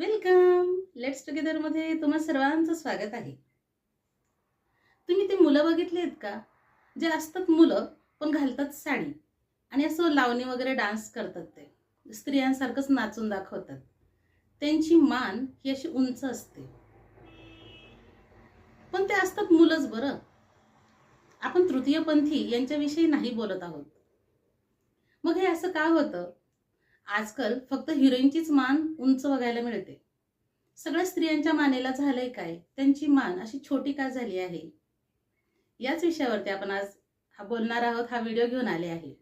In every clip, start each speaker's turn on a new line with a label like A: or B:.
A: Welcome. Let's टुगेदरमध्ये तुम्हा सर्वांचं स्वागत आहे. तुम्ही ते मुलं बघितले आहेत का? जे असतात मुलं पण घालतात साडी. आणि असं लावणी वगैरे डान्स करतात ते. स्त्रियांसारखंच नाचून दाखवतात. त्यांची मान ही अशी उंच असते. पण ते असतात मुलंच बरं. आपण तृतीयपंथी यांच्याविषयी नाही बोलत आहोत. मग हे असं का होतं? आजकाल फक्त हिरोईनचीच मान उंच बघायला मिळते. सगळ्या स्त्रियांच्या मानेला झालंय काय? त्यांची मान अशी छोटी का झाली आहे? याच विषयावरती आपण आज हा बोलणार आहोत हा व्हिडिओ घेऊन आले आहे.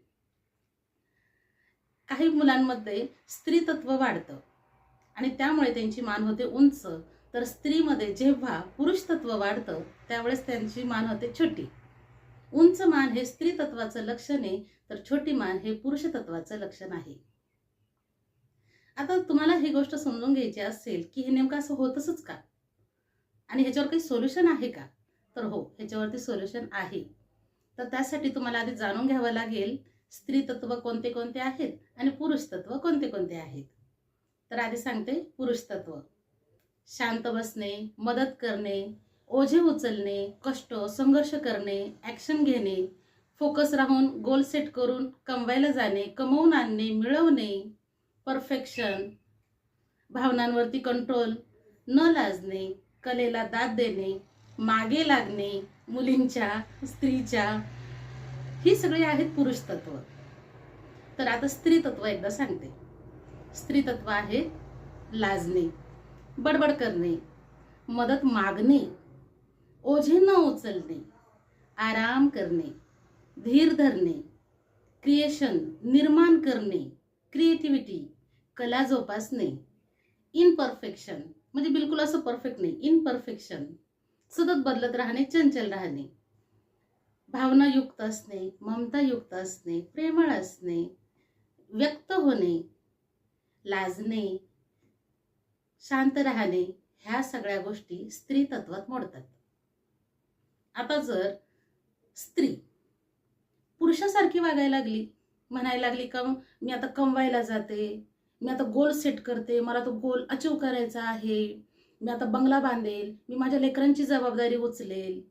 A: काही मुलांमध्ये स्त्री तत्व वाढतं आणि त्यामुळे त्यांची मान होते उंच. तर स्त्रीमध्ये जेव्हा पुरुष तत्व वाढतं त्यावेळेस त्यांची मान होते छोटी. उंच मान हे स्त्री तत्वाचं लक्षण आहे तर छोटी मान हे पुरुष तत्वाचं लक्षण आहे. आता तुम्हाला ही गोष्ट समजून घ्यायची असेल की हे नेमकं असं होतच का? आणि ह्याच्यावर काही सोल्युशन आहे का? तर हो ह्याच्यावरती सोल्युशन आहे. तर त्यासाठी तुम्हाला आधी जाणून घ्यावं लागेल स्त्री तत्व कोणते कोणते आहेत आणि पुरुष तत्व कोणते कोणते आहेत? तर आधी सांगते पुरुष तत्व. शांत बसणे मदत करणे ओझे उचलणे कष्ट संघर्ष करणे ॲक्शन घेणे फोकस राहून गोल सेट करून कमवायला जाणे कमवून आणणे मिळवणे परफेक्शन भावनांवरती कंट्रोल न लाजणे कलेला दाद देणे मागे लागणे मुलींच्या स्त्रीच्या ही सगळी आहेत पुरुष तत्व. तर आता स्त्री तत्व एकदा सांगते. स्त्री तत्व आहे लाजणे बडबड करणे मदत मागणे ओझे न उचलणे आराम करणे धीर धरणे क्रिएशन निर्माण करणे क्रिएटिव्हिटी कला जोपासणे इनपरफेक्शन म्हणजे बिलकुल असं परफेक्ट नाही. इनपरफेक्शन सतत बदलत राहणे चंचल राहणे. भावनायुक्त असणे ममतायुक्त असणे प्रेमळ असणे व्यक्त होणे लाजणे शांत राहणे ह्या सगळ्या गोष्टी स्त्री तत्वात मोडतात. आता जर स्त्री पुरुषासारखी वागायला लागली म्हणायला लागली का मी आता कमवायला जाते मी आता गोल सेट करते मला तो गोल अचीव करायचा आहे. मी आता बंगला बांधेल मी माझ्या लेकरांची जबाबदारी उचलेल.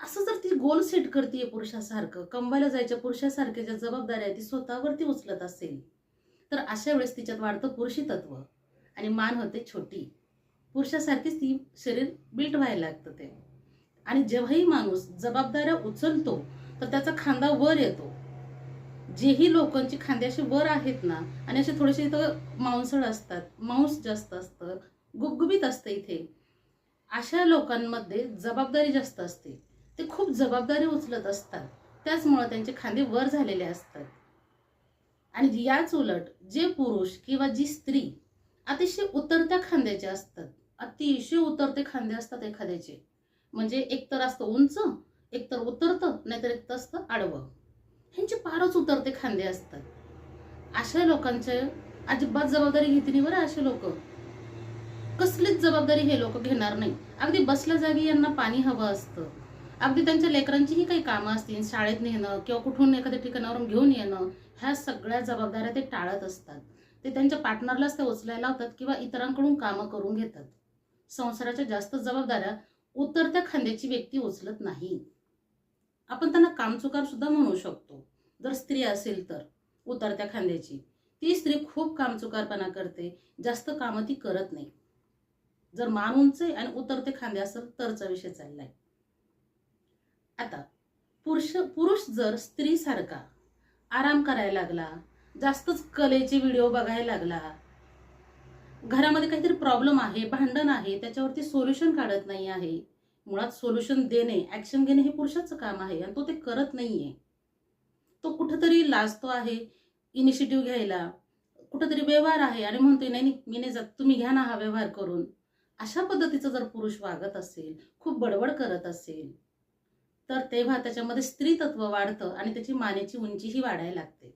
A: असं जर ती गोल सेट करते पुरुषासारखं कमवायला जायच्या पुरुषासारख्या ज्या जबाबदाऱ्या ती स्वतःवरती उचलत असेल तर अशा वेळेस तिच्यात वाढतं पुरुषी तत्व आणि मान होते छोटी. पुरुषासारखीच ती शरीर बिल्ट व्हायला लागतं ते. आणि जेव्हाही माणूस जबाबदाऱ्या उचलतो तर त्याचा खांदा वर येतो. जेही लोकांची खांदे वर आहेत ना आणि असे थोडेसे इथं मांसळ असतात मांस जास्त असतं गुबगुबीत असतं इथे. अशा लोकांमध्ये जबाबदारी जास्त असते. ते खूप जबाबदारी उचलत असतात. त्याचमुळं त्यांचे खांदे वर झालेले असतात. आणि याच उलट जे पुरुष किंवा जी स्त्री अतिशय उतरत्या खांद्याचे असतात अतिशय उतरते खांदे असतात एखाद्याचे. म्हणजे एकतर असतं उंच एकतर उतरतं नाहीतर एक तर असतं आडवं. ह्यांचे फारच उतरते खांदे असतात. अशा लोकांचे अजिबात जबाबदारी घेते नाही बरं असे लोक. कसलीच जबाबदारी हे लोक घेणार नाही. अगदी बसल्या जागी यांना पाणी हवं असतं. अगदी त्यांच्या लेकरांचीही काही कामं असतील शाळेत नेणं किंवा कुठून एखाद्या ठिकाणावरून घेऊन येणं ह्या सगळ्या जबाबदाऱ्या ते टाळत असतात. ते त्यांच्या पार्टनरलाच ते उचलायला लावतात किंवा इतरांकडून कामं करून घेतात. संसाराच्या जास्त जबाबदाऱ्या उतरत्या खांद्याची व्यक्ती उचलत नाही. आपण त्यांना कामचुकार सुद्धा म्हणू शकतो. जर स्त्री असेल तर उतरत्या खांद्याची. ती स्त्री खूप कामचुकारपणा करते जास्त कामं ती करत नाही. जर मान उंच आहे आणि उतरते खांदे असेल तरचा विषय चाललाय. आता पुरुष पुरुष जर स्त्रीसारखा आराम करायला लागला जास्तच कलेचे व्हिडिओ बघायला लागला घरामध्ये काहीतरी प्रॉब्लेम आहे भांडण आहे त्याच्यावरती सोल्युशन काढत नाही आहे मुळात सोल्युशन देणे ॲक्शन घेणे हे पुरुषाचं काम आहे आणि तो ते करत नाहीये. तो कुठंतरी लाजतो आहे इनिशिएटिव्ह घ्यायला. कुठंतरी व्यवहार आहे आणि म्हणतोय नाही नाही, मी नाही जात. तुम्ही घ्या ना हा व्यवहार करून. अशा पद्धतीचं जर पुरुष वागत असेल खूप बडबड करत असेल तर तेव्हा त्याच्यामध्ये स्त्री तत्व वाढतं आणि त्याची मानेची उंचीही वाढायला लागते.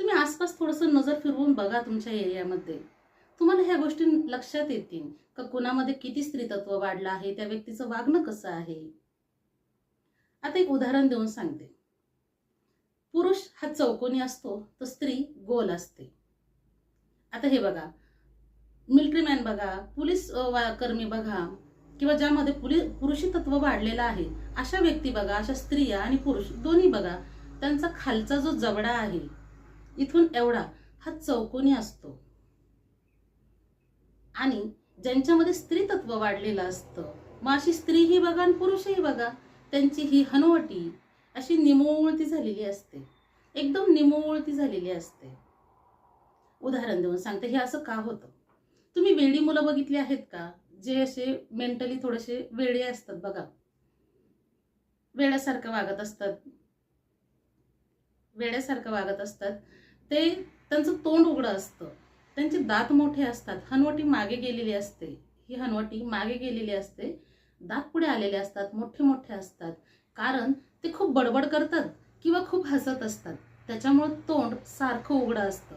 A: तुम्ही आसपास थोडंसं नजर फिरवून बघा तुमच्या एरियामध्ये. तुम्हाला ह्या गोष्टी लक्षात येतील का कुणामध्ये किती स्त्रीतत्व वाढलं आहे त्या व्यक्तीचं वागणं कसं आहे? आता एक उदाहरण देऊन सांगते. पुरुष हा चौकोनी असतो तर स्त्री गोल असते. आता हे बघा. मिल्ट्रीमॅन बघा पोलीस वा- कर्मी बघा किंवा ज्यामध्ये पुली पुरुषी तत्व वाढलेलं आहे अशा व्यक्ती बघा अशा स्त्रिया आणि पुरुष दोन्ही बघा त्यांचा खालचा जो जबडा आहे इथून एवढा हा चौकोनी असतो. आणि ज्यांच्यामध्ये स्त्री तत्व वाढलेलं असतं मग अशी स्त्रीही बघा आणि पुरुषही बघा त्यांची ही हनुवटी अशी निमोळती झालेली असते. एकदम निमोळती झालेली असते. उदाहरण देऊन सांगते हे असं का होतं? तुम्ही वेडी मुलं बघितली आहेत का? जे असे मेंटली थोडेसे वेडे असतात बघा. वेड्यासारखं वागत असतात. वेड्यासारखं वागत असतात. ते त्यांचं तोंड उघडं असतं. त्यांचे दात मोठे असतात. हनवटी मागे गेलेली असते. ही हनवटी मागे गेलेली असते. दात पुढे आलेले असतात. मोठे मोठे असतात. कारण ते खूप बडबड करतात किंवा खूप हसत असतात. त्याच्यामुळं तोंड सारखं उघडं असतं.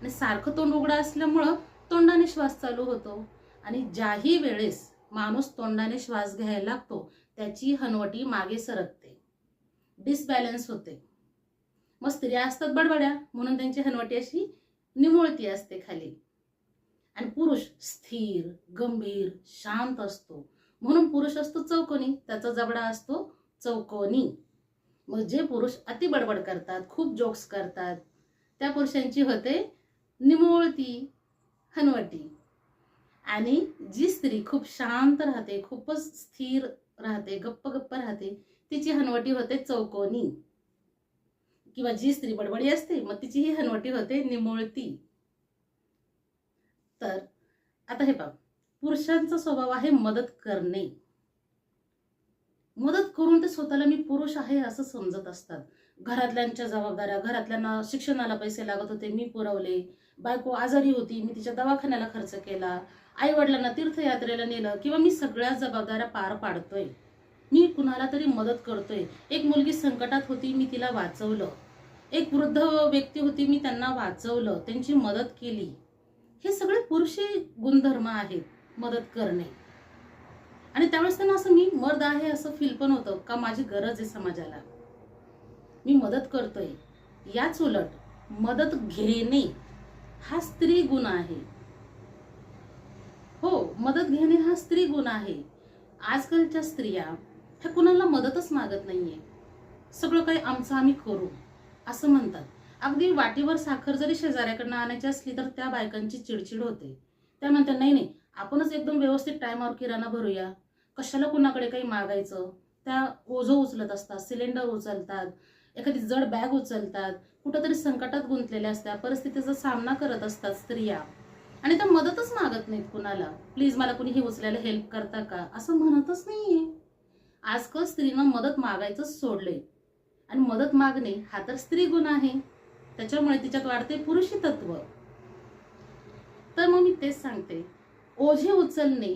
A: आणि सारखं तोंड उघडं असल्यामुळं तोंडाने श्वास चालू होतो. आणि ज्याही वेळेस माणूस तोंडाने श्वास घ्यायला लागतो त्याची हनवटी मागे सरकते. डिसबॅलन्स होते. मग स्त्रिया असतात बडबड्या. म्हणून त्यांची हनवटी अशी निमुळती असते खाली. आणि पुरुष स्थिर गंभीर शांत असतो. म्हणून पुरुष असतो चौकोनी त्याचा जबडा असतो चौकोनी. मग जे पुरुष अति बडबड करतात खूप जोक्स करतात त्या पुरुषांची होते निमुळती हनवटी. आणि जी स्त्री खूप शांत राहते खूपच स्थिर राहते गप्प गप्प राहते तिची हनवटी होते चौकोनी. किंवा जी स्त्री बडबडी असते मग तिची ही हनवटी होते निमुळती. तर आता हे पाहू. पुरुषांचा स्वभाव आहे मदत करणे. मदत करून ते स्वतःला मी पुरुष आहे असं समजत असतात. घरातल्यांच्या जबाबदाऱ्या घरातल्यांना शिक्षणाला पैसे लागत होते मी पुरवले. बायको आजारी होती मी तिच्या दवाखान्याला खर्च केला. आई वडिलांना तीर्थयात्रेला नेलं किंवा मी सगळ्या जबाबदाऱ्या पार पाडतोय. मी कुणाला तरी मदत करतोय. एक मुलगी संकटात होती मी तिला वाचवलं. एक वृद्ध व्यक्ती होती मी त्यांना वाचवलं. त्यांची मदत केली. हे सगळे पुरुषी गुणधर्म आहेत मदत करणे. आणि त्यावेळेस त्यांना असं मी मर्द आहे असं फील पण होतं का माझी गरज आहे समाजाला. मी मदत करतोय. याच उलट मदत घेणे हा स्त्री गुण आहे. हो मदत घेणे हा स्त्री गुण आहे. आजकालच्या स्त्रिया ह्या कुणाला मदतच मागत नाहीये. सगळं काही आमचं आम्ही करू असं म्हणतात. अगदी वाटीवर साखर जरी शेजाऱ्याकडनं आणायची असली तर त्या बायकांची चिडचिड होते. त्या म्हणतात नाही नाही आपणच एकदम व्यवस्थित टायमावर किराणा भरूया. कशाला कुणाकडे काही मागायचं? त्या ओझं उचलत असतात सिलेंडर उचलतात एखादी जड बॅग उचलतात कुठंतरी संकटात गुंतलेल्या असतात परिस्थितीचा सामना करत असतात स्त्रिया. आणि त्या मदतच मागत नाहीत कुणाला. प्लीज मला कुणी हे उचलायला हेल्प करता का? असं म्हणतच नाहीये. आजकाल स्त्रीनं मदत मागायचं सोडले आणि मदत मागणे हा तर स्त्री गुण आहे. त्याच्यामुळे तिच्यात वाढते पुरुषी तत्व. तर मग मी तेच सांगते. ओझे उचलणे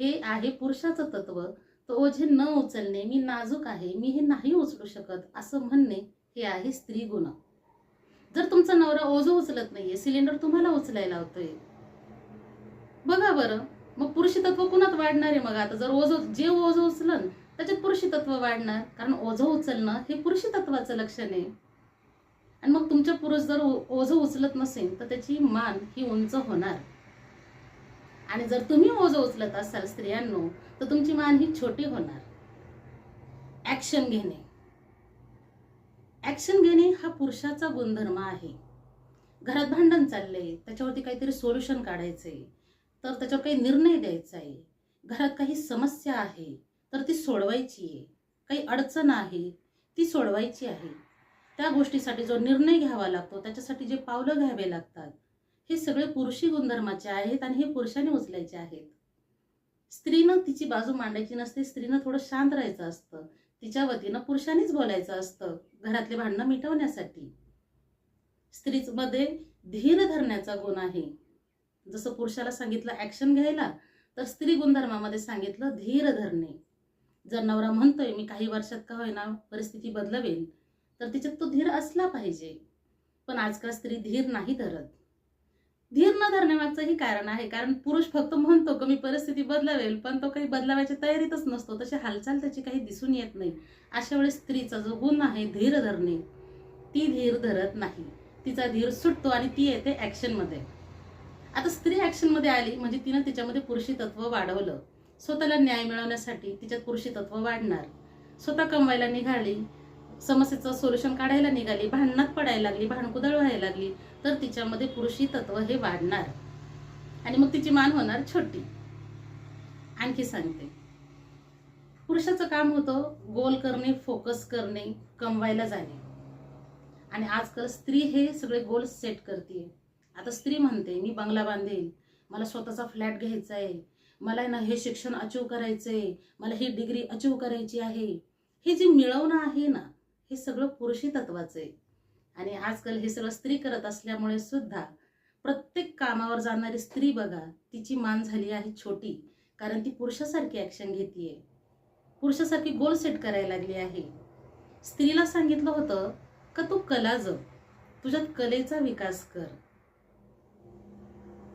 A: हे आहे पुरुषाचं तत्व. तर ओझे न उचलणे मी नाजूक आहे मी हे नाही उचलू शकत असं म्हणणे हे आहे स्त्री गुण. जर तुमचा नवरा ओझं उचलत नाहीये सिलेंडर तुम्हाला उचलायला होतोय बघा बरं मग पुरुषी तत्व कुणात वाढणार आहे मग? आता जर ओझ जे ओझ उचलन त्याच्यात पुरुषी तत्व वाढणार. कारण ओझं उचलणं हे पुरुषी तत्वाचं लक्षण आहे. आणि मग तुमच्या पुरुष जर ओझं उचलत नसेल तर त्याची मान ही उंच होणार. आणि जर तुम्ही ओझं उचलत असाल स्त्रियांनो तर तुमची मान ही छोटी होणार. ऍक्शन घेणे. ऍक्शन घेणे हा पुरुषाचा गुणधर्म आहे. घरात भांडण चाललंय त्याच्यावरती काहीतरी सोल्युशन काढायचंय. तर त्याच्यावर काही निर्णय द्यायचा आहे घरात काही समस्या आहे. तर ती सोडवायची आहे. काही अडचण आहे ती सोडवायची आहे. त्या गोष्टीसाठी जो निर्णय घ्यावा लागतो त्याच्यासाठी जे पावलं घ्यावे लागतात हे सगळे पुरुषी गुणधर्माचे आहेत आणि हे पुरुषाने उचलायचे आहेत. स्त्रीनं तिची बाजू मांडायची नसते स्त्रीनं थोडं शांत राहायचं असतं. तिच्या वतीनं पुरुषांनीच बोलायचं असतं घरातले भांडणं मिटवण्यासाठी. स्त्रीमध्ये धीर धरण्याचा गुण आहे. जसं पुरुषाला सांगितलं ऍक्शन घ्यायला तर स्त्री गुणधर्मामध्ये सांगितलं धीर धरणे. जर नवरा म्हणतोय मी काही वर्षात का होईना परिस्थिती बदलवेल तर तिच्यात तो धीर असला पाहिजे. पण आजकाल स्त्री धीर नाही धरत. धीर न धरण्यामागचंही कारण आहे. कारण पुरुष फक्त म्हणतो की मी परिस्थिती बदलावेल पण तो काही बदलावायच्या तयारीतच नसतो. तशी हालचाल त्याची काही दिसून येत नाही. अशा वेळेस स्त्रीचा जो गुण आहे धीर धरणे ती धीर धरत नाही. तिचा धीर सुटतो आणि ती येते ॲक्शनमध्ये आता स्त्री ॲक्शनमध्ये आली म्हणजे तिनं तिच्यामध्ये पुरुषी तत्व वाढवलं. स्वतःला न्याय मिळवण्यासाठी तिच्यात पुरुषी तत्व वाढणार. स्वतः कमवायला निघाली समस्येचं सोल्युशन काढायला निघाली भांडणात पडायला लागली भांडकुदळ व्हायला लागली तर तिच्यामध्ये पुरुषी तत्व हे वाढणार. आणि मग तिची मान होणार छोटी. आणखी सांगते. पुरुषाचं काम होतं गोल करणे फोकस करणे कमवायला जाणे. आणि आजकाल स्त्री हे सगळे गोल सेट करते आता स्त्री म्हणते मी बंगला बांधेल मला स्वतःचा फ्लॅट घ्यायचा आहे मला आहे ना हे शिक्षण अचीव करायचं आहे मला ही डिग्री अचीव करायची आहे. हे जे मिळवणं आहे ना हे सगळं पुरुषी तत्वाचं आहे. आणि आजकाल हे सगळं स्त्री करत असल्यामुळे सुद्धा प्रत्येक कामावर जाणारी स्त्री बघा तिची मान झाली आहे छोटी कारण ती पुरुषासारखी ॲक्शन घेते पुरुषासारखी गोल सेट करायला लागली आहे. स्त्रीला सांगितलं होतं का तू कला जप तुझ्यात कलेचा विकास कर.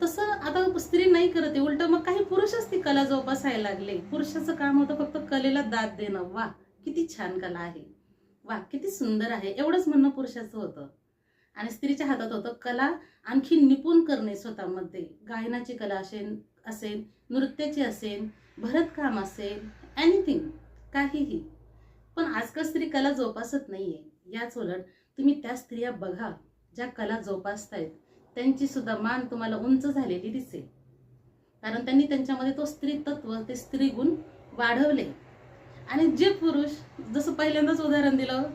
A: तसं आता स्त्री नाही करत आहे. उलट मग काही पुरुषच ती कला जोपासायला लागले. पुरुषाचं काम होतं फक्त कलेला दाद देणं. वा किती छान कला आहे. वा किती सुंदर आहे. एवढंच म्हणणं पुरुषाचं होतं. आणि स्त्रीच्या हातात होतं कला आणखी निपुण करणे स्वतःमध्ये. गायनाची कला असेल असेल नृत्याची असेल भरतकाम असेल एनिथिंग काहीही. पण आजकाल स्त्री कला जोपासत नाही आहे याच उलट तुम्ही त्या स्त्रिया बघा ज्या कला जोपासतायत. त्यांची सुद्धा मान तुम्हाला उंच झालेली दिसेल. कारण त्यांनी त्यांच्यामध्ये तो स्त्री तत्व ते स्त्री गुण वाढवले. आणि जे पुरुष जसं पहिल्यांदाच उदाहरण दिलं हो,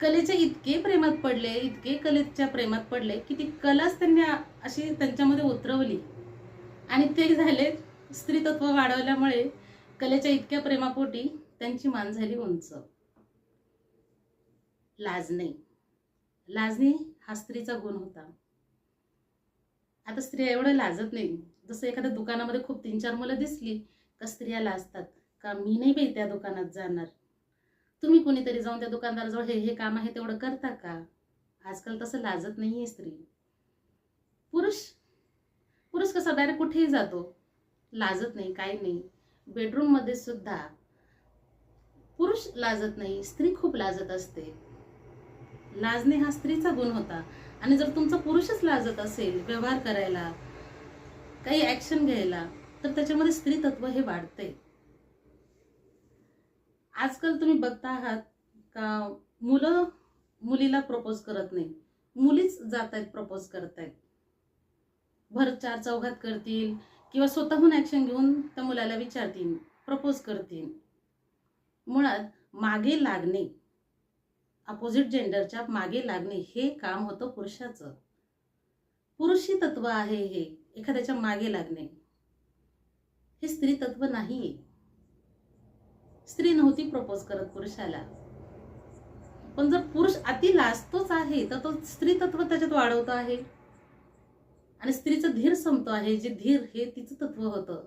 A: कलेच्या इतके प्रेमात पडले इतके कलेच्या प्रेमात पडले की ती कलाच त्यांनी अशी त्यांच्यामध्ये उतरवली. आणि ते झाले स्त्री तत्व वाढवल्यामुळे कलेच्या इतक्या प्रेमापोटी त्यांची मान झाली उंच. लाजणे. लाजणे हा स्त्रीचा गुण होता. आता स्त्रिया एवढं लाजत नाही. जसं एखाद्या दुकानामध्ये खूप तीन चार मुलं दिसली का स्त्रिया लाजतात? का मी नाही बाई त्या दुकानात जाणार? तुम्ही कोणीतरी जाऊन त्या दुकानदाराजवळ हे हे काम आहे तेवढं करता का? आजकाल तसं लाजत नाही आहे स्त्री. पुरुष? पुरुष कसा डायरेक्ट कुठेही जातो. लाजत नाही काही नाही. बेडरूममध्ये सुद्धा पुरुष लाजत नाही स्त्री खूप लाजत असते. लाजणे हा स्त्रीचा गुण होता. आणि जर तुमचा पुरुषच लाजत असेल व्यवहार करायला काही ऍक्शन घ्यायला तर त्याच्यामध्ये स्त्री तत्व हे वाढते आजकाल तुम्ही बघता आहात का मुलं मुलीला प्रपोज करत नाही. मुलीच जात आहेत प्रपोज करत आहेत भर चार चौघात करतील किंवा स्वतःहून ऍक्शन घेऊन त्या मुलाला विचारतील प्रपोज करतील. मुळात मागे लागणे अपोजिट जेंडरच्या मागे लागणे हे काम होतं पुरुषाचं. पुरुषी तत्व आहे हे एखाद्याच्या मागे लागणे. हे स्त्री तत्व नाही स्त्री नव्हती प्रपोज करत पुरुषाला. पण जर पुरुष अति लाजतोच आहे तर तो स्त्री तत्व त्याच्यात वाढवतो आहे. आणि स्त्रीचं धीर संपतो आहे जे धीर हे तिचं तत्व होतं.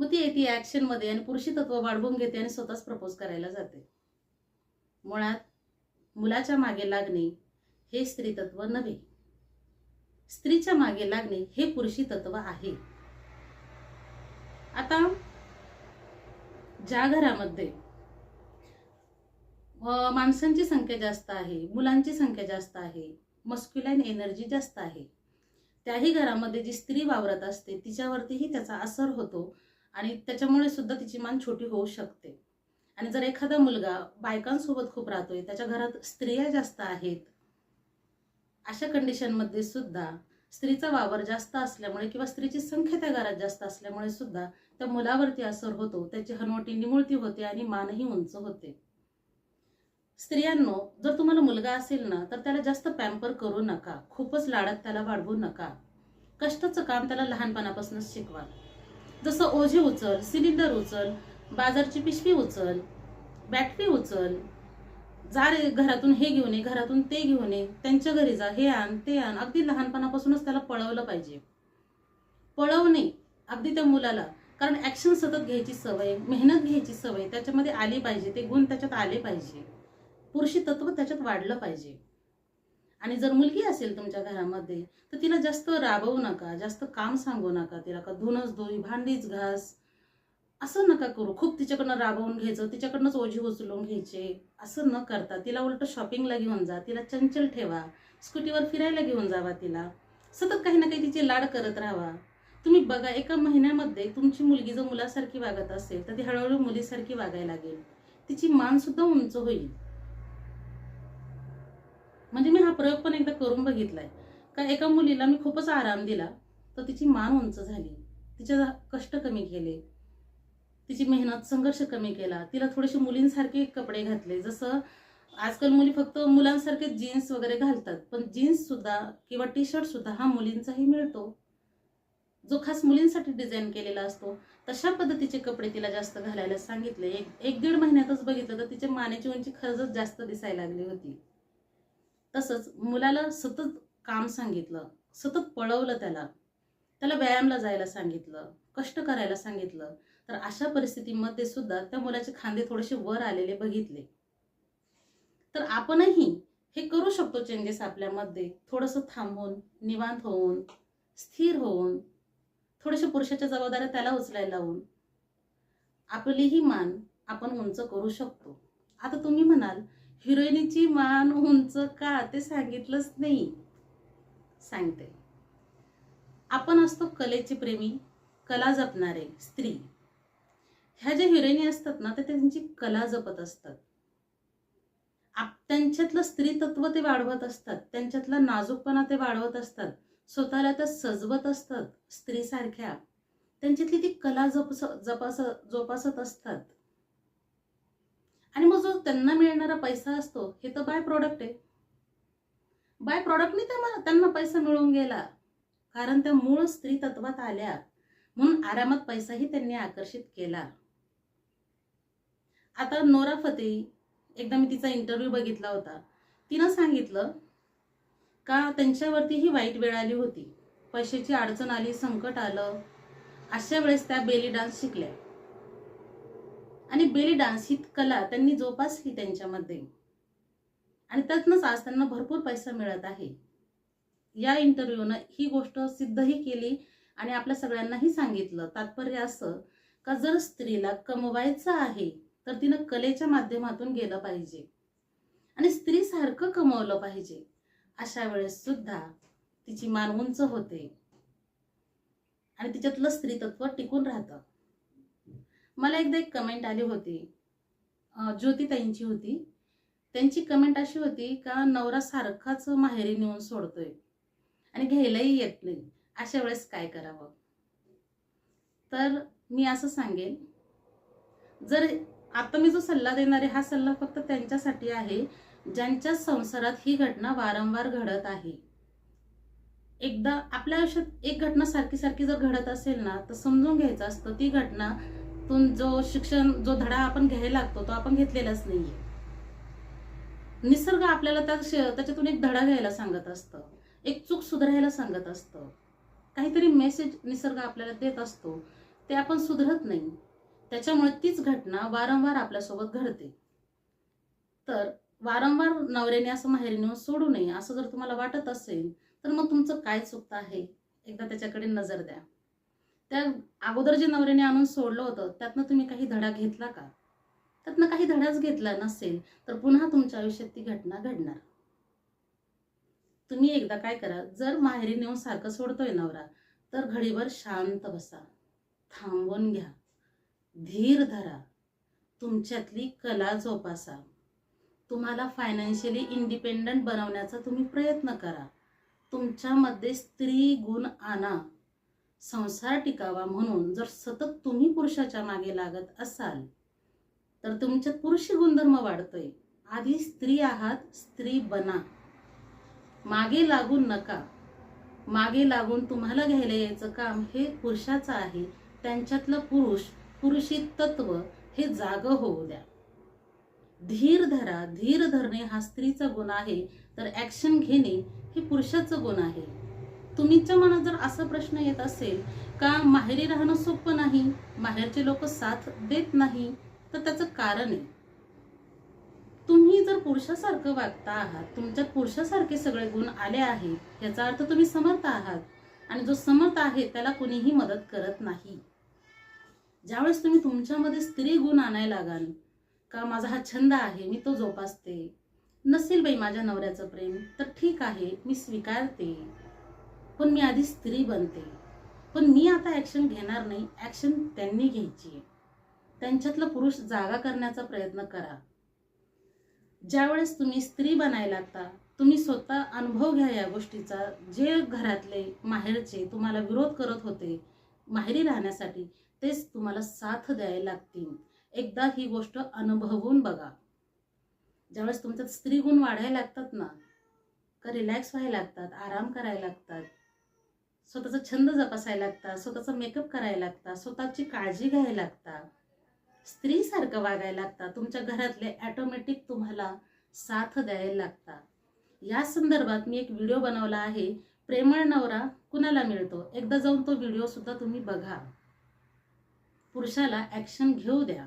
A: मग ती येते ॲक्शनमध्ये आणि पुरुषी तत्व वाढवून घेते आणि स्वतःच प्रपोज करायला जाते. मुळात मुलाच्या मागे लागणे हे स्त्री तत्व नव्हे. स्त्रीच्या मागे लागणे हे पुरुषी तत्व आहे. आता ज्या घरामध्ये माणसांची संख्या जास्त आहे मुलांची संख्या जास्त आहे मस्क्युलाईन एनर्जी जास्त आहे त्याही घरामध्ये जी स्त्री वावरत असते तिच्यावरतीही त्याचा असर होतो आणि त्याच्यामुळे सुद्धा तिची मान छोटी होऊ शकते. आणि जर एखादा मुलगा बायकांसोबत खूप राहतोय त्याच्या घरात स्त्रिया जास्त आहेत अशा कंडिशनमध्ये सुद्धा स्त्रीचा वावर जास्त असल्यामुळे किंवा स्त्रीची संख्या त्या घरात जास्त असल्यामुळे सुद्धा त्या मुलावरती असर होतो त्याची हनवटी निमुळती होते आणि मानही उंच होते. स्त्रियांनो जर तुम्हाला मुलगा असेल ना तर त्याला जास्त पॅम्पर करू नका खूपच लाडात त्याला वाढवू नका. कष्टाचं काम त्याला लहानपणापासूनच शिकवा. जसं ओझे उचल सिलेंडर उचल बाजारची पिशवी उचल बॅटरी उचल. जा रे घरातून हे घेऊन ये घरातून ते घेऊन ये. त्यांच्या घरी जा हे आण ते आण. अगदी लहानपणापासूनच त्याला पळवलं पाहिजे. पळवणे अगदी त्या मुलाला. कारण ॲक्शन सतत घ्यायची सवय मेहनत घ्यायची सवय त्याच्यामध्ये आली पाहिजे. ते गुण त्याच्यात आले पाहिजे. पुरुषी तत्व त्याच्यात वाढलं पाहिजे. आणि जर मुलगी असेल तुमच्या घरामध्ये तर तिला जास्त राबवू नका जास्त काम सांगू नका तिला. का धुनच धुई भांडीच घास असं नका करू. खूप तिच्याकडनं राबवून घ्यायचं तिच्याकडनंच ओझी उचलून घ्यायचे. असं न करता तिला उलट शॉपिंगला घेऊन जा तिला चंचल ठेवा. स्कूटीवर फिरायला घेऊन जावा तिला. सतत काही ना काही तिचे लाड करत राहावा. तुम्ही बघा एका महिन्यामध्ये तुमची मुलगी जर मुलासारखी वागत असेल तर ती हळूहळू मुलीसारखी वागायला लागेल. तिची मानसुद्धा उंच होईल. म्हणजे मी हा प्रयोग पण एकदा करून बघितलाय. का एका मुलीला मी खूपच आराम दिला तर तिची मान उंच झाली. तिच्या कष्ट कमी केले. तिची मेहनत संघर्ष कमी केला. तिला थोडेसे मुलींसारखे कपडे घातले. जसं आजकाल मुली फक्त मुलांसारखे जीन्स वगैरे घालतात. पण जीन्स सुद्धा किंवा टी शर्टसुद्धा हा मुलींचाही मिळतो. जो खास मुलींसाठी डिझाईन केलेला असतो तशा पद्धतीचे कपडे तिला जास्त घालायला सांगितले. एक एक दीड महिन्यातच बघितलं तर तिच्या मानेची उंची खरंच जास्त दिसायला लागली होती. तसंच मुलाला सतत काम सांगितलं सतत पळवलं त्याला. त्याला व्यायामला जायला सांगितलं कष्ट करायला सांगितलं. तर अशा परिस्थितीमध्ये सुद्धा त्या मुलाचे खांदे थोडेसे वर आलेले बघितले. तर आपणही हे करू शकतो चेंजेस आपल्यामध्ये. थोडंसं थांबून निवांत होऊन स्थिर होऊन थोडेसे पुरुषाच्या जबाबदाऱ्या त्याला उचलायला लावून आपलीही मान आपण उंच करू शकतो. आता तुम्ही म्हणाल हिरोईनीची मान उंच का? ते सांगितलंच नाही. सांगते. आपण असतो कलेचे प्रेमी कला जपणारे स्त्री. ह्या ज्या हिरोईनी असतात ना ते त्यांची कला जपत असतात. आप त्यांच्यातलं स्त्री तत्व ते वाढवत असतात. त्यांच्यातला नाजूकपणा ते वाढवत असतात. स्वतःला त्या सजवत असतात स्त्रीसारख्या. त्यांच्यातली ती कला जपस जपास जोपासत असतात. आणि मग जो त्यांना मिळणारा पैसा असतो हे तर बाय प्रॉडक्ट आहे. बाय प्रॉडक्टने त्या त्यांना पैसा मिळून गेला. कारण त्या मूळ स्त्री तत्वात आल्या. म्हणून आरामात पैसाही त्यांनी आकर्षित केला. आता नोरा फतेही एकदा मी तिचा इंटरव्ह्यू बघितला होता. तिनं सांगितलं का त्यांच्यावरती ही वाईट वेळ आली होती? पैशाची अडचण आली संकट आलं. अशा वेळेस त्या बेली डान्स शिकल्या. आणि बेली डान्स ही कला त्यांनी जोपासली त्यांच्यामध्ये. आणि त्यातनंच आज त्यांना भरपूर पैसा मिळत आहे. या इंटरव्ह्यूनं ही गोष्ट सिद्धही केली आणि आपल्या सगळ्यांनाही सांगितलं. तात्पर्य असं का जर स्त्रीला कमवायचं आहे तर तिनं कलेच्या माध्यमातून गेलं पाहिजे. आणि स्त्रीसारखं कमवलं पाहिजे. अशा वेळेस सुद्धा तिची मान उंच होते. आणि तिच्यातलं स्त्रीतत्व टिकून राहतं. मला एकदा एक कमेंट आली होती. ज्योतिताईंची होती. त्यांची कमेंट अशी होती का नवरा सारखाच माहेरी नेऊन सोडतोय? आणि घ्यायलाही येत नाही. अशा वेळेस काय करावं? तर मी असं सांगेन. जर आता मी जो सल्ला देणार आहे हा सल्ला फक्त त्यांच्यासाठी आहे ज्यांच्या संसारात ही घटना वारंवार घडत आहे. एकदा आपल्या आयुष्यात एक घटना सारखी सारखी जर घडत असेल ना तर समजून घ्यायचं असतं ती घटना तुम जो शिक्षण जो धडा आपण घ्यायला लागतो तो आपण घेतलेलाच नाहीये. निसर्ग आपल्याला त्या त्याच्यातून एक धडा घ्यायला सांगत असतं एक चूक सुधारायला सांगत असतं. काहीतरी मेसेज निसर्ग आपल्याला देत असतो ते आपण सुधरत नाही. त्याच्यामुळे तीच घटना वारंवार आपल्यासोबत घडते. तर वारंवार नवऱ्याने असं माहेरी नेऊन सोडू नये असं जर तुम्हाला वाटत असेल तर मग तुमचं काय चुकतं आहे? एकदा त्याच्याकडे नजर द्या. त्या अगोदर जे नवऱ्याने आणून सोडलं होतं त्यातनं तुम्ही काही धडा घेतला का? त्यातनं काही धडाच घेतला नसेल तर पुन्हा तुमच्या आयुष्यात ती घटना घडणार. तुम्ही एकदा काय करा जर माहेरी नेऊन सारखं सोडतोय नवरा तर घडीवर शांत बसा. थांबवून घ्या. धीर धरा. तुमच्यातली कला जोपासा. तुम्हाला फायनान्शियली इंडिपेंडंट बनवण्याचा तुम्ही प्रयत्न करा. तुमच्यामध्ये स्त्री गुण आणा. संसार टिकावा म्हणून जर सतत तुम्ही पुरुषाच्या मागे लागत असाल तर तुमच्यात पुरुषी गुणधर्म वाढतोय. आधी स्त्री आहात स्त्री बना. मागे लागून नका. मागे लागून तुम्हाला घ्यायला यायचं काम हे पुरुषाचं आहे. त्यांच्यातलं पुरुष पुरुषी तत्व हे जाग होऊ द्या. धीर धरा धीर धरणे हा स्त्रीचा गुण आहे तर ॲक्शन घेणे हे पुरुषाचं गुण आहे. तुमच्या मनात जर असा प्रश्न येत असेल का माहेरी राहणं सोपं नाही माहेरचे लोक साथ देत नाही तर त्याचं कारण आहे. तुम्ही जर पुरुषासारखं वागता आहात तुमच्यात पुरुषासारखे सगळे गुण आले आहेत याचा अर्थ तुम्ही समर्थ आहात. आणि जो समर्थ आहे त्याला कुणीही मदत करत नाही. ज्यावेळेस तुम्ही तुमच्यामध्ये स्त्री गुण आणायला लागाल का माझा हा छंद आहे मी तो जोपासते? नसेल बाई माझ्या नवऱ्याचं प्रेम तर ठीक आहे मी स्वीकारते. पण मी आधी स्त्री बनते. पण मी आता ॲक्शन घेणार नाही ॲक्शन त्यांनी घ्यायची आहे. त्यांच्यातलं पुरुष जागा करण्याचा प्रयत्न करा. ज्यावेळेस तुम्ही स्त्री बनायला लागता तुम्ही स्वतः अनुभव घ्या या गोष्टीचा. जे घरातले माहेरचे तुम्हाला विरोध करत होते माहेरी राहण्यासाठी तेच तुम्हाला साथ द्यायला लागतील. एकदा ही गोष्ट अनुभवून बघा. ज्यावेळेस तुमच्यात स्त्री गुण वाढायला लागतात ना का रिलॅक्स व्हायला लागतात आराम करायला लागतात स्वतःचा छंद जपासायला लागतात स्वतःचा मेकअप करायला लागतात स्वतःची काळजी घ्यायला लागतात स्त्रीसारखं वागायला लागतात तुमच्या घरातले ॲटोमॅटिक तुम्हाला साथ द्यायला लागतात. या संदर्भात मी एक व्हिडिओ बनवला आहे प्रेमळ नवरा कुणाला मिळतो? एकदा जाऊन तो व्हिडिओ सुद्धा तुम्ही बघा. पुरुषाला ॲक्शन घेऊ द्या.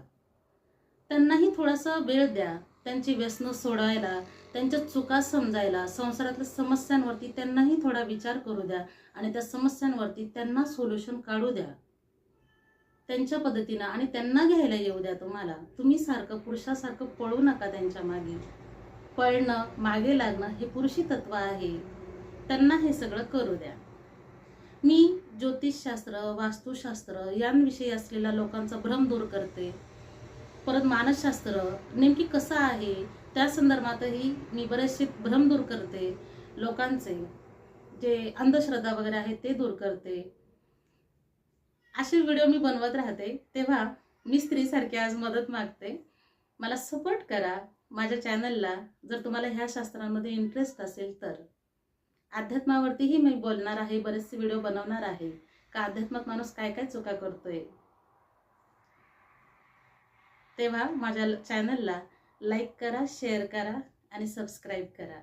A: त्यांनाही थोडासा वेळ द्या. त्यांची व्यसनं सोडवायला त्यांच्या चुका समजायला संसारातल्या समस्यांवरती त्यांनाही थोडा विचार करू द्या आणि त्या समस्यांवरती त्यांना सोल्युशन काढू द्या. त्यांच्या पद्धतीनं आणि त्यांना घ्यायला येऊ द्या तुम्हाला. तुम्ही सारखं पुरुषासारखं पळू नका त्यांच्या मागे. पळणं मागे लागणं हे पुरुषी तत्व आहे. त्यांना हे सगळं करू द्या. मी ज्योतिषशास्त्र वास्तुशास्त्र यांविषयी असलेला लोकांचा भ्रम दूर करते. परत मानसशास्त्र नेमकी कसं आहे? त्या संदर्भातही मी बरेचसे भ्रम दूर करते. लोकांचे जे अंधश्रद्धा वगैरे आहे ते दूर करते. असे व्हिडिओ मी बनवत राहते. तेव्हा मी स्त्रीसारखी आज मदत मागते. मला सपोर्ट करा. माझ्या चॅनलला जर तुम्हाला ह्या शास्त्रांमध्ये इंटरेस्ट असेल तर. अध्यात्मावरतीही मी बोलणार आहे बरेचसे व्हिडिओ बनवणार आहे. का अध्यात्मात माणूस काय काय चुका करतोय? तेव्हा माझ्या चॅनलला लाईक करा शेअर करा आणि सबस्क्राईब करा.